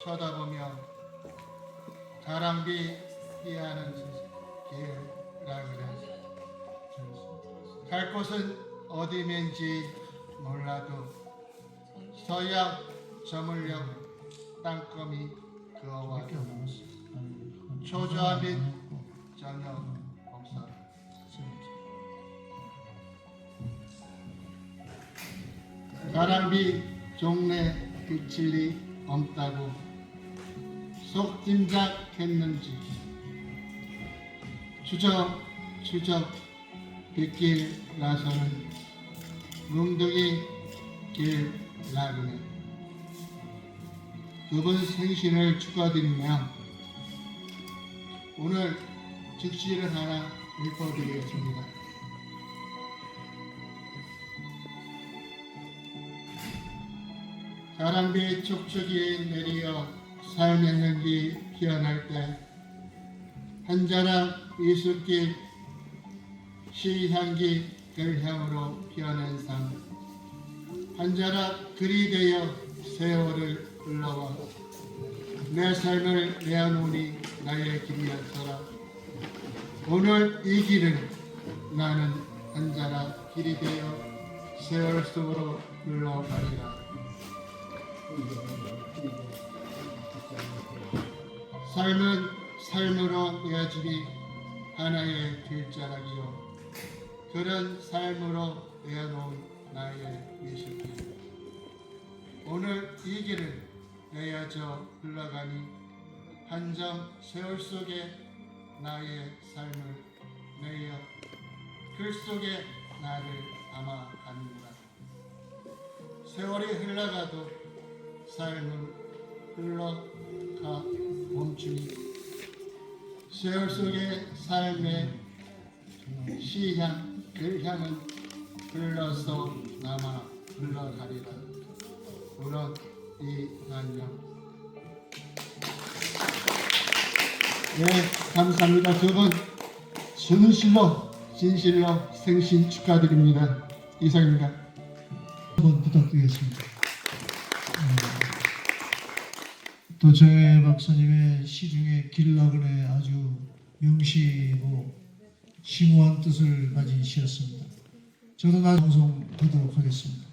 쳐다보며 가랑비 피하는 길라 그래 갈 곳은 어디면지 몰라도 서약 저물녘 땅거미 그어와 초조함 및 저녁 복사 가랑비 종래 그칠 리 없다고 속 짐작했는지 추적 추적 빗길 나서는 뭉둥이 길 나그네 그분 생신을 축하드리며 오늘 즉시를 하나 읽어드리겠습니다. 가랑비 촉촉이 내리어 삶의 향기 피어날 때 한자락 이슬길 시향기 결향으로 피어낸 삶. 한자락 글이 되어 세월을 흘러와 내 삶을 내어놓으니 나의 길이었더라. 오늘 이 길은 나는 한자락 길이 되어 세월 속으로 흘러가리라 삶은 삶으로 내어지니 하나의 길자락이요. 그런 삶으로 내어놓은 나의 미식길 오늘 이 길을 내어져 흘러가니 한점 세월 속에 나의 삶을 내어 글 속에 나를 담아 가는구나 세월이 흘러가도 삶은 흘러가 멈추니 세월 속의 삶의 시향, 글향은 흘러서 남아 흘러가리라. 물론 이 안녕. 네, 감사합니다. 두분 진실로 진실로 생신 축하드립니다. 이상입니다. 한번 부탁드리겠습니다. 음, 또 조혜 박사님의 시 중에 길나그네 아주 명시고 심오한 뜻을 가진 시였습니다. 저도 나중에 방송 하도록 하겠습니다.